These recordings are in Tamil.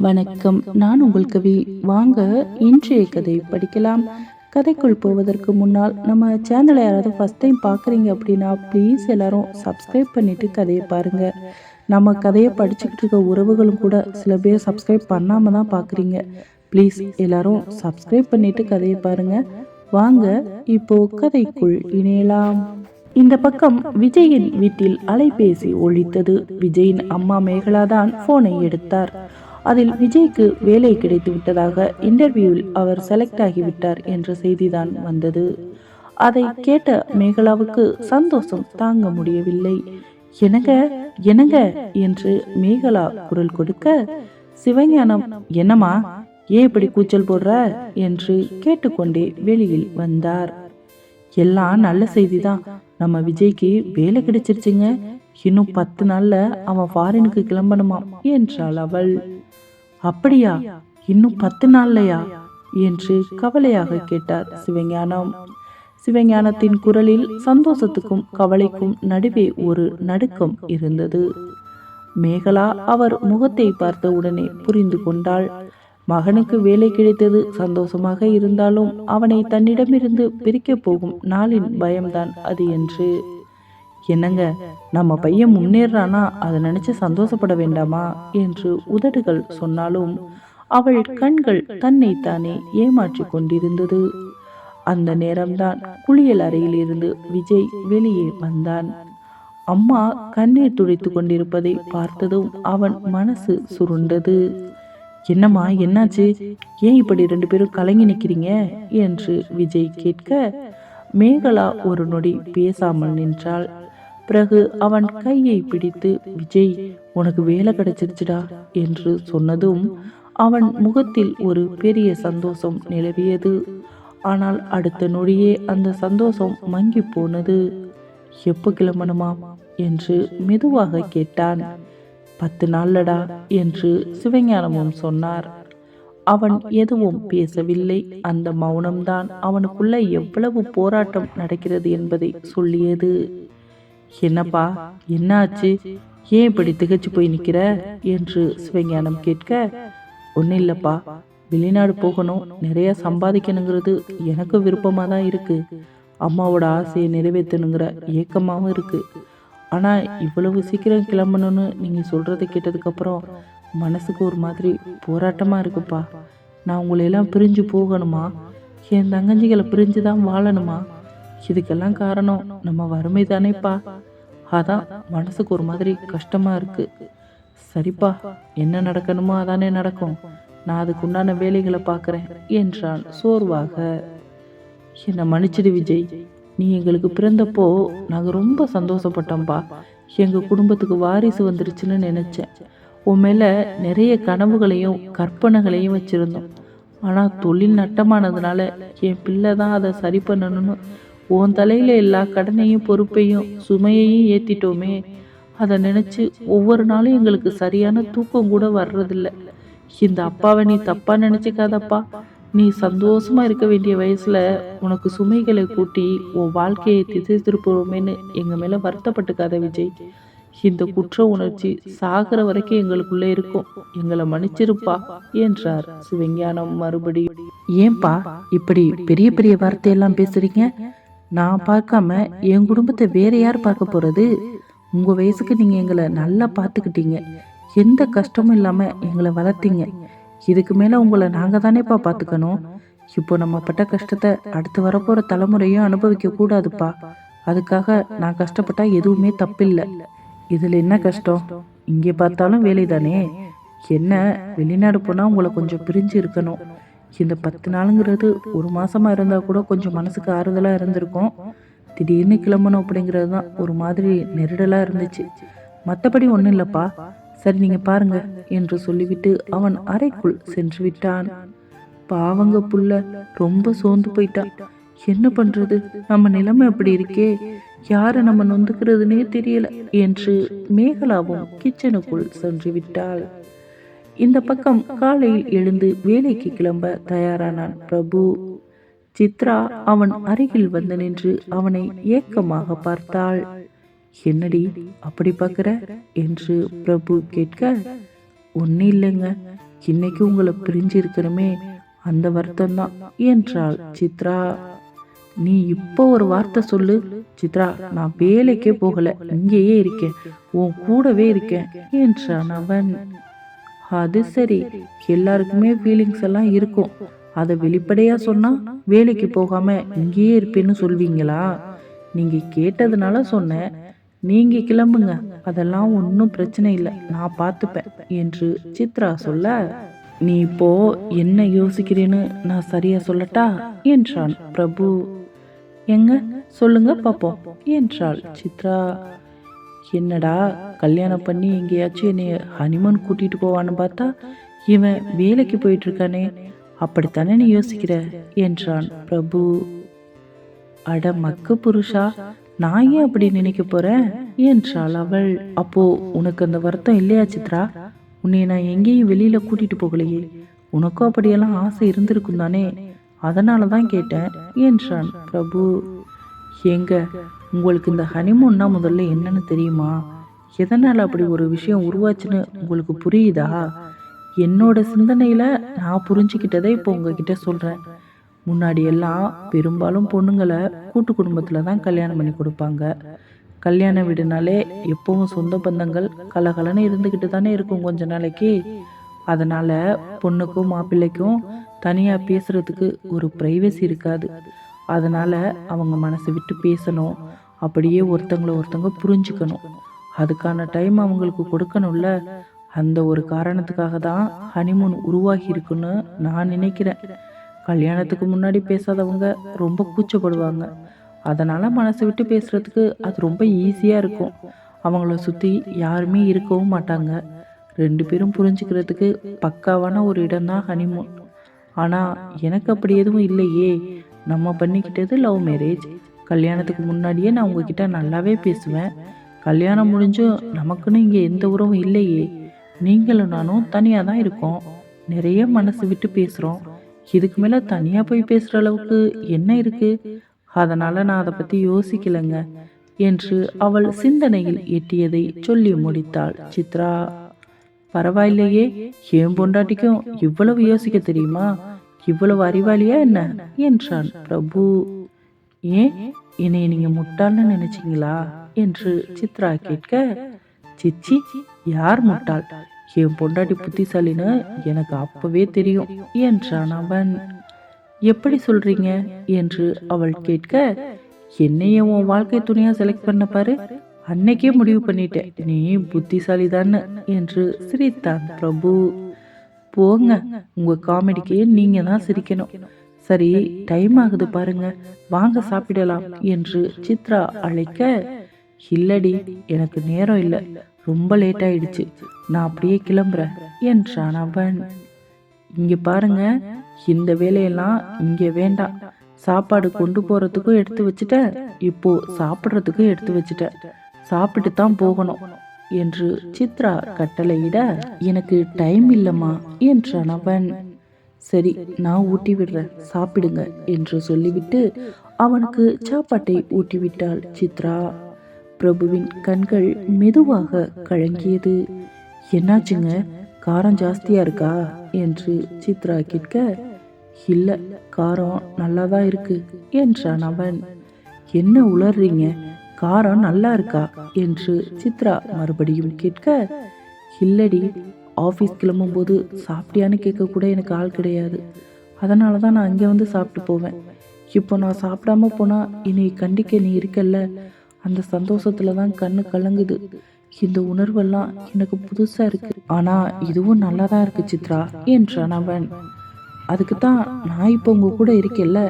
வணக்கம். நான் உங்கள் கவி. வாங்க இன்றைய கதை படிக்கலாம். கதைக்குள் போவதற்கு முன்னால் நம்ம சேனலை யாராவது ஃபஸ்ட் டைம் பார்க்குறீங்க அப்படின்னா ப்ளீஸ் எல்லாரும் சப்ஸ்கிரைப் பண்ணிட்டு கதையை பாருங்க. நம்ம கதையை படிச்சுக்கிட்டு இருக்க உறவுகளும் கூட சில பேர் சப்ஸ்கிரைப் பண்ணாமல் தான் பார்க்குறீங்க. ப்ளீஸ் எல்லாரும் சப்ஸ்கிரைப் பண்ணிட்டு கதையை பாருங்க. வாங்க இப்போ கதைக்குள் இணையலாம். இந்த பக்கம் விஜயின் வீட்டில் அலைபேசி ஒழித்தது. விஜயின் அம்மா மேகலா தான் போனை எடுத்தார். அதில் விஜய்க்கு வேலை கிடைத்து விட்டதாக இன்டர்வியூவில் அவர் செலக்ட் ஆகிவிட்டார் என்ற செய்திதான் வந்தது. அதை கேட்ட மேகலாவுக்கு சந்தோஷம் தாங்க முடியவில்லை. எனங்க எனங்க என்று மேகலா குரல் கொடுக்க சிவஞானம் என்னம்மா? ஏன் இப்படி கூச்சல் போடுற? என்று கேட்டுக்கொண்டே வெளியில் வந்தார். எல்லாம் நல்ல செய்திதான். நம்ம விஜய்க்கு வேலை கிடைச்சிருச்சுங்க. இன்னும் பத்து நாள்ல அவன் ஃபாரினுக்கு கிளம்பணுமா என்றாள் அவள். அப்படியா? இன்னும் பத்து நாள்லையா? என்று கவலையாக கேட்டார் சிவஞானம். சிவஞானத்தின் குரலில் சந்தோஷத்துக்கும் கவலைக்கும் நடுவே ஒரு நடுக்கம் இருந்தது. மேகலா அவர் முகத்தை பார்த்த உடனே புரிந்து கொண்டாள். மகனுக்கு வேலை கிடைத்தது சந்தோஷமாக இருந்தாலும் அவனை தன்னிடமிருந்து பிரிக்கப் போகும் நாளின் பயம்தான் அது என்று என்னங்க நம்ம பையன் முன்னேறானா அதை நினைச்சு சந்தோஷப்பட வேண்டாமா? என்று உதடுகள் சொன்னாலும் அவள் கண்கள் தன்னைத்தானே ஏமாற்றி கொண்டிருந்தது. அந்த நேரம்தான் குளியல் அறையில் இருந்து விஜய் வெளியே வந்தான். அம்மா கண்ணீர் துடைத்து கொண்டிருப்பதை பார்த்ததும் அவன் மனசு சுருண்டது. என்னம்மா என்னாச்சு? ஏன் இப்படி ரெண்டு பேரும் கலங்கி நிற்கிறீங்க என்று விஜய் கேட்க மேகலா ஒரு நொடி பேசாமல் நின்றாள். பிறகு அவன் கையை பிடித்து விஜய் உனக்கு வேலை கிடைச்சிருச்சுடா என்று சொன்னதும் அவன் முகத்தில் ஒரு பெரிய சந்தோஷம் நிலவியது. ஆனால் அடுத்த நொடியே அந்த சந்தோஷம் மங்கி போனது. எப்போ கிளம்பணுமா? என்று மெதுவாக கேட்டான். பத்து நாள்லடா என்று சிவஞானமும் சொன்னார். அவன் எதுவும் பேசவில்லை. அந்த மௌனம்தான் அவனுக்குள்ள எவ்வளவு போராட்டம் நடக்கிறது என்பதை சொல்லியது. என்னப்பா? என்னாச்சு? ஏன் இப்படி திகச்சு போய் நிற்கிற என்று சிவஞானம் கேட்க ஒன்றும் இல்லைப்பா. வெளிநாடு போகணும். நிறைய சம்பாதிக்கணுங்கிறது எனக்கு விருப்பமாக தான் இருக்கு. அம்மாவோட ஆசையை நிறைவேற்றணுங்கிற ஏக்கமாகவும் இருக்கு. ஆனால் இவ்வளவு சீக்கிரம் கிளம்பணும்னு நீங்கள் சொல்கிறத கேட்டதுக்கப்புறம் மனசுக்கு ஒரு மாதிரி போராட்டமாக இருக்குப்பா. நான் உங்களையெல்லாம் பிரிஞ்சு போகணுமா? என் தங்கஞ்சிகளை பிரிஞ்சு தான் வாழணுமா? இதுக்கெல்லாம் காரணம் நம்ம வறுமை தானேப்பா. அதான் மனசுக்கு ஒரு மாதிரி கஷ்டமாக இருக்கு. சரிப்பா என்ன நடக்கணுமோ அதானே நடக்கும். நான் அதுக்கு உண்டான வேலைகளை பார்க்குறேன் என்றான் சோர்வாக. என்னை மன்னிச்சிடு விஜய் நீ எங்களுக்கு பிறந்தப்போ நாங்கள் ரொம்ப சந்தோஷப்பட்டோம்ப்பா எங்கள் குடும்பத்துக்கு வாரிசு வந்துருச்சுன்னு நினச்சேன். உன் மேலே நிறைய கனவுகளையும் கற்பனைகளையும் வச்சுருந்தோம். ஆனால் தொழில் நட்டமானதுனால என் பிள்ளை தான் அதை சரி பண்ணணும்னு உன் தலையில் எல்லா கடனையும் பொறுப்பையும் சுமையையும் ஏற்றிட்டோமே அதை நினச்சி ஒவ்வொரு நாளும் எங்களுக்கு சரியான தூக்கம் கூட வர்றதில்ல. இந்த அப்பாவை நீ தப்பாக நினச்சிக்காதப்பா. நீ சந்தோஷமா இருக்க வேண்டிய வயசுல உனக்கு சுமைகளை கூட்டி உன் வாழ்க்கையை திசை திருப்புவோமேன்னு எங்க மேல வருத்தப்பட்டுக்காத விஜய். இந்த குற்ற உணர்ச்சி சாகிற வரைக்கும் எங்களுக்குள்ள இருக்கும். எங்களை மன்னிச்சிருப்பா என்றார் சிவஞானம் மறுபடியும். ஏன்பா இப்படி பெரிய பெரிய வார்த்தையெல்லாம் பேசுறீங்க? நான் பார்க்காம என் குடும்பத்தை வேற யார் பார்க்க போறது? உங்க வயசுக்கு நீங்க எங்களை நல்லா பார்த்துக்கிட்டீங்க. எந்த கஷ்டமும் இல்லாம எங்களை வளர்த்தீங்க. இதுக்கு மேல உங்களை நாங்க தானேப்பா பார்த்துக்கணும். இப்போ நம்ம பட்ட கஷ்டத்தை அடுத்து வரப்போற தலைமுறையும் அனுபவிக்க கூடாதுப்பா. அதுக்காக நான் கஷ்டப்பட்டா எதுவுமே தப்பில்லை. இதுல என்ன கஷ்டம்? இங்கே பார்த்தாலும் வேலை தானே என்ன வெளிநாடு போனா உங்களை கொஞ்சம் பிரிஞ்சு இருக்கணும். இந்த பத்து நாளுங்கிறது ஒரு மாசமா இருந்தா கூட கொஞ்சம் மனசுக்கு ஆறுதலா இருந்திருக்கும். திடீர்னு கிளம்பணும் அப்படிங்கிறது தான் ஒரு மாதிரி நெருடலா இருந்துச்சு. மற்றபடி ஒன்றும் இல்லைப்பா. சரி நீங்க பாருங்க என்று சொல்லிவிட்டு அவன் அறைக்குள் சென்று விட்டான். பாவங்க புள்ள ரொம்ப சோர்ந்து போயிட்டான் என்ன பண்றது? நம்ம நிலைமை அப்படி இருக்கே. யாரை நம்ம நொந்துக்கிறதுனே தெரியல என்று மேகலாவும் கிச்சனுக்குள் சென்று விட்டாள். இந்த பக்கம் காலையில் எழுந்து வேலைக்கு கிளம்ப தயாரானான் பிரபு. சித்ரா அவன் அருகில் வந்து நின்று அவனை ஏக்கமாக பார்த்தாள். என்னடி அப்படி பார்க்குற? என்று பிரபு கேட்க ஒன்றும் இல்லைங்க இன்னைக்கு உங்களை பிரிஞ்சு அந்த வருத்தம் தான் என்றாள் சித்ரா. நீ இப்போ ஒரு வார்த்தை சொல்லு சித்ரா நான் வேலைக்கே போகல இங்கேயே இருக்கேன் உன் கூடவே இருக்கேன் என்றான் அவன். அது சரி. எல்லாருக்குமே ஃபீலிங்ஸ் எல்லாம் இருக்கும். அதை வெளிப்படையாக சொன்னால் வேலைக்கு போகாமல் இங்கேயே இருப்பேன்னு சொல்வீங்களா? நீங்கள் கேட்டதுனால சொன்னேன். நீங்கள் கிளம்புங்க. அதெல்லாம் ஒன்றும் பிரச்சனை இல்லை. நான் பார்த்துப்பேன் என்று சித்ரா சொல்ல நீ இப்போ என்ன யோசிக்கிறேன்னு நான் சரியா சொல்லட்டா? என்றான் பிரபு. எங்க? சொல்லுங்க பாப்போம் என்றாள் சித்ரா. என்னடா கல்யாணம் பண்ணி எங்கேயாச்சும் என்னை ஹனிமூன் கூட்டிகிட்டு போவான்னு பார்த்தா இவன் வேலைக்கு போயிட்டு இருக்கானே அப்படித்தானே நீ யோசிக்கிற? என்றான் பிரபு. அட மக்கு புருஷா நான் ஏன் அப்படி நினைக்க போறேன் என்றாள் அவள். அப்போ உனக்கு அந்த வருத்தம் இல்லையா சித்ரா? உன்னை நான் எங்கேயும் வெளியில கூட்டிட்டு போகலையே. உனக்கும் அப்படியெல்லாம் ஆசை இருந்திருக்கும் தானே? அதனால தான் கேட்டேன் என்றான் பிரபு. எங்க? உங்களுக்கு இந்த ஹனிமூன்னா முதல்ல என்னன்னு தெரியுமா? எதனால் அப்படி ஒரு விஷயம் உருவாச்சுன்னு உங்களுக்கு புரியுதா? என்னோட சிந்தனையில் நான் புரிஞ்சுக்கிட்டதை இப்போ உங்ககிட்ட சொல்கிறேன் முன்னாடி எல்லாம் பெரும்பாலும் பொண்ணுங்களை கூட்டு குடும்பத்தில் தான் கல்யாணம் பண்ணி கொடுப்பாங்க. கல்யாண வீடுனாலே எப்பவும் சொந்த பந்தங்கள் கலகலன்னு இருந்துக்கிட்டு தானே இருக்கும் கொஞ்ச நாளைக்கு. அதனால் பொண்ணுக்கும் மாப்பிள்ளைக்கும் தனியாக பேசுகிறதுக்கு ஒரு ப்ரைவசி இருக்காது. அதனால் அவங்க மனசை விட்டு பேசணும். அப்படியே ஒருத்தங்களை ஒருத்தவங்க புரிஞ்சுக்கணும். அதுக்கான டைம் அவங்களுக்கு கொடுக்கணும்ல. அந்த ஒரு காரணத்துக்காக தான் ஹனிமூன் உருவாகி இருக்குன்னு நான் நினைக்கிறேன். கல்யாணத்துக்கு முன்னாடி பேசாதவங்க ரொம்ப கூச்சப்படுவாங்க. அதனால் மனசை விட்டு பேசுகிறதுக்கு அது ரொம்ப ஈஸியாக இருக்கும். அவங்கள சுற்றி யாருமே இருக்கவும் மாட்டாங்க. ரெண்டு பேரும் புரிஞ்சுக்கிறதுக்கு பக்காவான ஒரு இடம்தான் ஹனிமூன் ஆனால் எனக்கு அப்படி எதுவும் இல்லையே. நம்ம பண்ணிக்கிட்டது லவ் மேரேஜ் கல்யாணத்துக்கு முன்னாடியே நான் உங்ககிட்ட நல்லாவே பேசுவேன். கல்யாணம் முடிஞ்சும் நமக்குன்னு இங்கே எந்த உறவும் இல்லையே. நீங்களும் நானும் தனியாக தான் இருக்கோம். நிறைய மனசு விட்டு பேசுகிறோம் இதுக்கு மேலே தனியாக போய் பேசுகிற அளவுக்கு என்ன இருக்குது அதனால் நான் அதை பற்றி யோசிக்கலைங்க என்று அவள் சிந்தனையில் எட்டியதை சொல்லி முடித்தாள். சித்ரா பரவாயில்லையே. என் பொண்டாட்டிக்கும் இவ்வளவு யோசிக்க தெரியுமா? இவ்வளவு அறிவாளியா என்ன? என்றான் பிரபு. ஏன் என்னை நீங்க முட்டாள்னு நினைச்சீங்களா என்று சித்ரா கேட்க சிச்சி யார் முட்டாள்? என் பொண்டாட்டி புத்திசாலின்னு எனக்கு அப்பவே தெரியும் என்றான் அவன். எப்படி சொல்றீங்க? என்று அவள் கேட்க என்னைய உன் வாழ்க்கை துணையா செலக்ட் பண்ண பாரு. அன்னைக்கே முடிவு பண்ணிட்டேன். நீ புத்திசாலி என்று சிரித்தான் பிரபு. போங்க உங்க காமெடிக்கு நீங்க தான் சிரிக்கணும். சரி டைம் ஆகுது பாருங்க. வாங்க சாப்பிடலாம் என்று சித்ரா அழைக்க இல்லடி எனக்கு நேரம் இல்லை. ரொம்ப லேட் ஆயிடுச்சு. நான் அப்படியே கிளம்புறேன் என்றான் அவன். இங்க பாருங்க இந்த வேலையெல்லாம் இங்க வேண்டாம். சாப்பாடு கொண்டு போறதுக்கும் எடுத்து வச்சுட்டேன். இப்போ சாப்பிட்றதுக்கும் எடுத்து வச்சுட்டேன். சாப்பிட்டு தான் போகணும் என்று சித்ரா கட்டளையிட எனக்கு டைம் இல்லம்மா என்றான் அவன். சரி நான் ஊட்டி விடுறேன் சாப்பிடுங்க என்று சொல்லிவிட்டு அவனுக்கு சாப்பாட்டை ஊட்டிவிட்டாள் சித்ரா. பிரபுவின் கண்கள் மெதுவாக கழங்கியது என்னாச்சுங்க? காரம் ஜாஸ்தியா இருக்கா? என்று சித்ரா கேட்க இல்ல காரம் நல்லா தான் இருக்கு என்றான் அவன். என்ன உளர்றீங்க காரம் நல்லா இருக்கா? என்று சித்ரா மறுபடியும் கேட்க இல்லடி ஆஃபீஸ் கிளம்பும்போது சாப்பிட்டியான்னு கேட்க கூட எனக்கு ஆள் கிடையாது. அதனால தான் நான் அங்கே வந்து சாப்பிட்டு போவேன். இப்போ நான் சாப்பிடாம போனால் என்னை கண்டிக்க நீ இருக்கல்ல? அந்த சந்தோஷத்தில் தான் கண்ணு கலங்குது. இந்த உணர்வெல்லாம் எனக்கு புதுசாக இருக்கு. ஆனால் இதுவும் நல்லா தான் இருக்கு சித்ரா என்றான் அவன். அதுக்கு தான் நான் இப்போ உங்கள் கூட இருக்கேல்ல?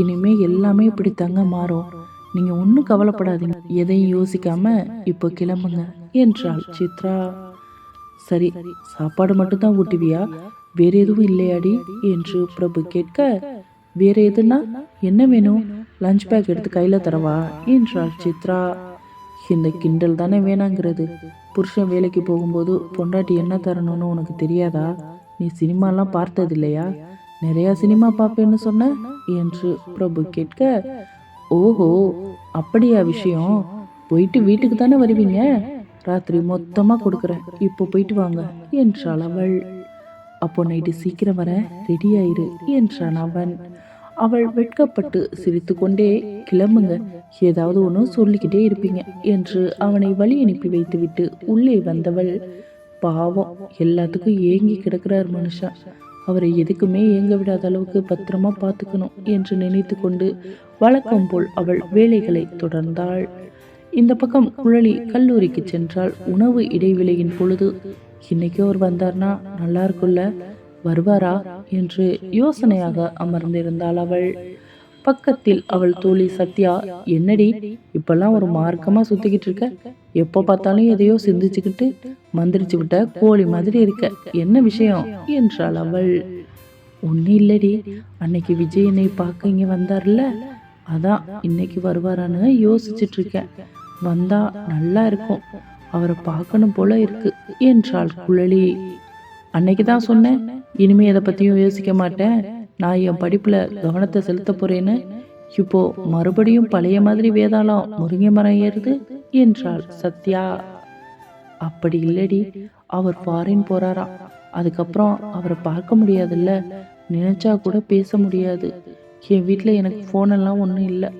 இனிமே எல்லாமே இப்படி தங்க மாறும். நீங்கள் ஒன்றும் கவலைப்படாதீங்க. எதையும் யோசிக்காமல் இப்போ கிளம்புங்க என்றாள் சித்ரா. சரி சாப்பாடு மட்டும்தான் ஊட்டுவியா? வேற எதுவும் இல்லையாடி? என்று பிரபு கேட்க வேற எதுனா என்ன வேணும்? லஞ்ச் பேக் எடுத்து கையில தரவா? என்றாள் சித்ரா. இந்த கிண்டல் தானே வேணாங்கிறது. புருஷன் வேலைக்கு போகும்போது பொண்டாட்டி என்ன தரணும்னு உனக்கு தெரியாதா? நீ சினிமாலாம் பார்த்தது இல்லையா நிறையா சினிமா பார்ப்பேன்னு சொன்ன? என்று பிரபு கேட்க ஓஹோ அப்படியா விஷயம்? போயிட்டு வீட்டுக்கு தானே வருவீங்க? ராத்திரி மொத்தமாக கொடுக்குறேன். இப்போ போயிட்டு வாங்க என்றாள் அவள். அப்போ நைட்டு சீக்கிரம் வர ரெடி ஆயிரு என்றான் அவன். அவள் வெட்கப்பட்டு சிரித்துக்கொண்டே கிளம்புங்க ஏதாவது ஒன்று சொல்லிக்கிட்டே இருப்பீங்க என்று அவனை வழி அனுப்பி வைத்துவிட்டு உள்ளே வந்தவள். பாவம் எல்லாத்துக்கும் ஏங்கி கிடக்கிறார் மனுஷன் அவரை எதுக்குமே ஏங்க விடாத அளவுக்கு பத்திரமா பார்த்துக்கணும் என்று நினைத்து கொண்டு வழக்கம் போல் அவள் வேலைகளை தொடர்ந்தாள். இந்த பக்கம் குழலி கல்லூரிக்கு சென்றால் உணவு இடைவேளையின் பொழுது இன்னைக்கு அவர் வந்தார்னா நல்லா இருக்குல்ல வருவாரா? என்று யோசனையாக அமர்ந்திருந்தாள் அவள். பக்கத்தில் அவள் தோழி சத்யா என்னடி இப்பெல்லாம் ஒரு மார்க்கமா சுத்திக்கிட்டு இருக்க? எப்போ பார்த்தாலும் எதையோ சிந்திச்சுக்கிட்டு மந்திரிச்சு விட்ட கோழி மாதிரி இருக்க என்ன விஷயம்? என்றாள் அவள். ஒன்றும் இல்லடி அன்னைக்கு விஜய் என்னை பார்க்க இங்கே வந்தார்ல அதான் இன்னைக்கு வருவாரான்னு யோசிச்சுட்டு இருக்கேன். வந்தா நல்லா இருக்கும். அவரை பார்க்கணும் போல இருக்கு என்றாள் குழலி. அன்னைக்கு தான் சொன்னேன் இனிமே எதை பத்தியும் யோசிக்க மாட்டேன். நான் என் படிப்புல கவனத்தை செலுத்த போறேன்னு. இப்போ மறுபடியும் பழைய மாதிரி வேதாளம் முருங்கை மரம் ஏறுது என்றாள் சத்யா. அப்படி இல்லடி அவர் ஃபாரின் போறாராம். அதுக்கப்புறம் அவரை பார்க்க முடியாதுல்ல. நினைச்சா கூட பேச முடியாது. என் வீட்டில் எனக்கு ஃபோனெல்லாம் ஒன்றும் இல்லை.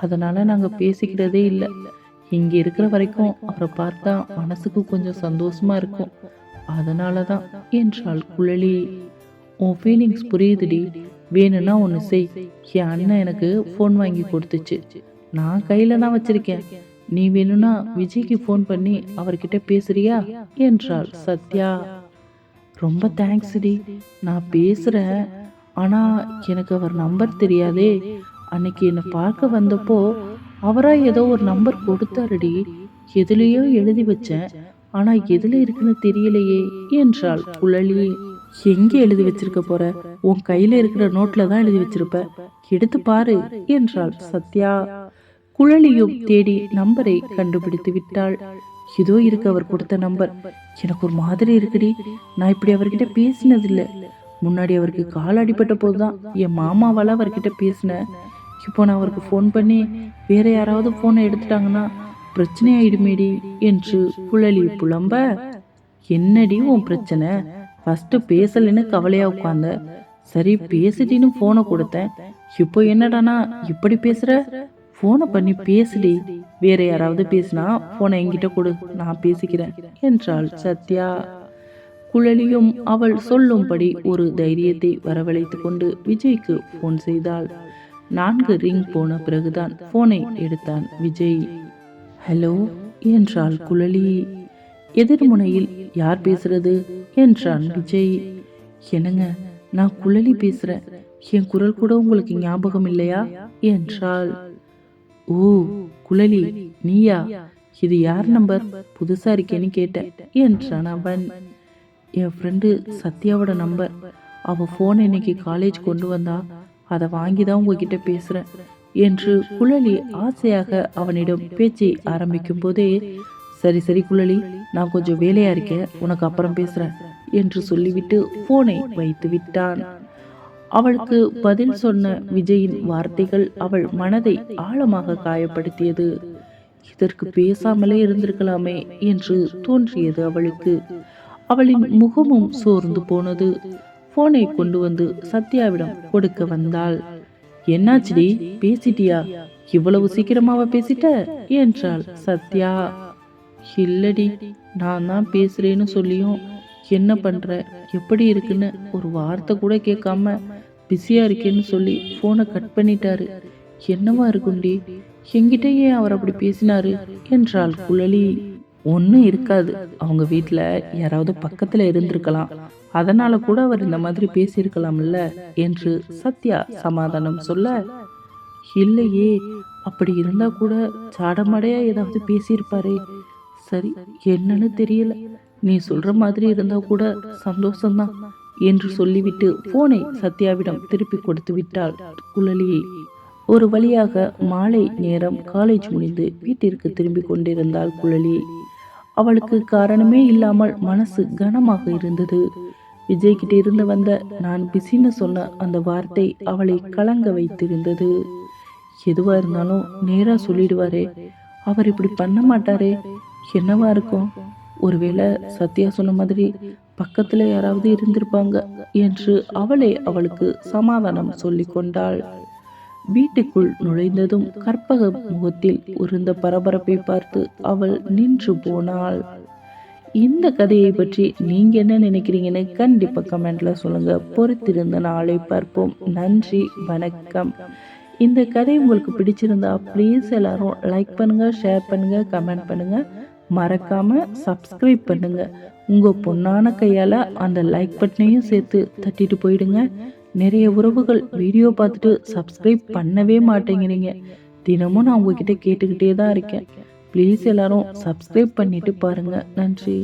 அதனால நாங்கள் பேசிக்கிறதே இல்லை. இங்கே இருக்கிற வரைக்கும் அவரை பார்த்தா மனசுக்கு கொஞ்சம் சந்தோஷமா இருக்கும். அதனால தான் என்றாள் குழலி. உன் ஃபீலிங்ஸ் புரியுதுடி. வேணும்னா ஒன்று செய். என் அண்ணன் எனக்கு ஃபோன் வாங்கி கொடுத்துச்சு. நான் கையில் தான் வச்சிருக்கேன். நீ வேணும்னா விஜய்க்கு ஃபோன் பண்ணி அவர்கிட்ட பேசுறியா? என்றாள் சத்யா. ரொம்ப தேங்க்ஸ் டி நான் பேசுகிறேன் ஆனால் எனக்கு அவர் நம்பர் தெரியாதே. அன்னைக்கு என்னை பார்க்க வந்தப்போ அவராக ஏதோ ஒரு நம்பர் கொடுத்தாருடி. எதுலேயோ எழுதி வச்சேன். ஆனால் எதில் இருக்குன்னு தெரியலையே என்றாள் குழலி எங்கே எழுதி வச்சிருக்க போற? உன் கையில் இருக்கிற நோட்டில் தான் எழுதி வச்சிருப்ப. எடுத்து பாரு என்றாள் சத்யா. குழலியும் தேடி நம்பரை கண்டுபிடித்து விட்டாள். இதோ இருக்கு அவர் கொடுத்த நம்பர். எனக்கு ஒரு மாதிரி இருக்குடி. நான் இப்படி அவர்கிட்ட பேசினதில்லை. முன்னாடி அவருக்கு கால் அடிபட்ட போதுதான். என் மாமாவால் அவர்கிட்ட பேசினேன். இப்போ நான் அவருக்கு ஃபோன் பண்ணி வேற யாராவது ஃபோனை எடுத்துட்டாங்கன்னா பிரச்சனை ஆயிடுமேடி என்று குழலி புலம்ப என்னடி உன் பிரச்சனை? ஃபஸ்ட்டு பேசலைன்னு கவலையாக உட்காந்த சரி பேசிட்டின்னு ஃபோனை கொடுத்தேன். இப்போ என்னடானா இப்படி பேசுற? ஃபோனை பண்ணி பேசுடி. வேற யாராவது பேசினா ஃபோனை என்கிட்ட கொடு. நான் பேசிக்கிறேன் என்றாள் சத்யா. குழலியும் அவள் சொல்லும்படி ஒரு தைரியத்தை வரவழைத்து கொண்டு விஜய்க்கு ஃபோன் செய்தாள். நான்கு ரிங் போன பிறகுதான் ஃபோனை எடுத்தான் விஜய். ஹலோ என்றாள் குழலி. எதிர்முனையில் யார் பேசுறது? என்றான் விஜய். என்னங்க நான் குழலி பேசுறேன். என் குரல் கூட உங்களுக்கு ஞாபகம் இல்லையா? என்றாள். ஓ குழலி நீயா? இது யார் நம்பர்? புதுசா இருக்கேன்னு கேட்டேன் என்றான் அவன். என் ஃப்ரெண்டு சத்யாவோட நம்பர். அவ ஃபோன் இன்னைக்கு காலேஜ் கொண்டு வந்தா அதை வாங்கி தான் உங்ககிட்ட பேசுறேன் என்று குழலி ஆசையாக அவனிடம் பேச்சை ஆரம்பிக்கும் போதே சரி சரி குழலி நான் கொஞ்சம் வேலையா இருக்கேன் உனக்கு அப்புறம் பேசுறேன் என்று சொல்லிவிட்டு போனை வைத்து விட்டான். அவளுக்கு பதில் சொன்ன விஜயின் வார்த்தைகள் அவள் மனதை ஆழமாக காயப்படுத்தியது. இதற்கு பேசாமலே இருந்திருக்கலாமே என்று தோன்றியது அவளுக்கு. அவளின் முகமும் சோர்ந்து போனது. போனை கொண்டு வந்து சத்யாவிடம் கொடுக்க வந்தாள். என்னாச்சுடி? பேசிட்டியா? இவ்வளவு சீக்கிரமாவ பேசிட்ட? என்றாள் சத்யா. இல்லடி நான் தான் பேசுறேன்னு சொல்லியும் என்ன பண்ற? எப்படி இருக்குன்னு ஒரு வார்த்தை கூட கேட்காம பிஸியா இருக்கேன்னு சொல்லி போனை கட் பண்ணிட்டாரு. என்னவா இருக்குண்டி என்கிட்ட ஏன் அவர் அப்படி பேசினாரு என்றாள் குழலி. ஒன்றும் இருக்காது. அவங்க வீட்டில் யாராவது பக்கத்தில் இருந்திருக்கலாம். அதனால கூட அவர் இந்த மாதிரி பேசியிருக்கலாம்ல என்று சத்யா சமாதானம் சொல்ல இல்லையே அப்படி இருந்தா கூட சாடமடையா ஏதாவது பேசியிருப்பாரே. சரி என்னன்னு தெரியல. நீ சொல்ற மாதிரி இருந்தா கூட சந்தோஷம்தான் என்று சொல்லிவிட்டு போனை சத்யாவிடம் திருப்பி கொடுத்து விட்டாள் குழலியை. ஒரு வழியாக மாலை நேரம் காலேஜ் முடிந்து வீட்டிற்கு திரும்பி கொண்டிருந்தாள் குழலி அவளுக்கு காரணமே இல்லாமல் மனசு கனமாக இருந்தது. விஜய்கிட்ட இருந்து வந்த நான் பிஸின்னு சொன்ன அந்த வார்த்தை அவளை கலங்க வைத்திருந்தது. எதுவா இருந்தாலும் நேரா சொல்லிடுவாரே. அவர் இப்படி பண்ண மாட்டாரே. என்னவா இருக்கும்? ஒருவேளை சத்யா சொன்ன மாதிரி பக்கத்தில் யாராவது இருந்திருப்பாங்க என்று அவளே அவளுக்கு சமாதானம் சொல்லி கொண்டாள். வீட்டுக்குள் நுழைந்ததும் கற்பக முகத்தில் இருந்த பரபரப்பை பார்த்து அவள் நின்று போனாள். இந்த கதையை பற்றி நீங்க என்ன நினைக்கிறீங்கன்னு கண்டிப்பா கமெண்ட்ல சொல்லுங்க. பொறுத்திருந்த நாளை பார்ப்போம். நன்றி வணக்கம். இந்த கதை உங்களுக்கு பிடிச்சிருந்தா ப்ளீஸ் எல்லாரும் லைக் பண்ணுங்க ஷேர் பண்ணுங்க கமெண்ட் பண்ணுங்க. மறக்காம சப்ஸ்கிரைப் பண்ணுங்க. உங்க பொண்ணான கையால அந்த லைக் பட்டனையும் சேர்த்து தட்டிட்டு போயிடுங்க. நிறைய உறவுகள் வீடியோ பார்த்துட்டு சப்ஸ்கிரைப் பண்ணவே மாட்டேங்கிறீங்க. தினமும் நான் உங்ககிட்ட கேட்டுக்கிட்டே தான் இருக்கேன். ப்ளீஸ் எல்லாரும் சப்ஸ்கிரைப் பண்ணிட்டு பாருங்க. நன்றி.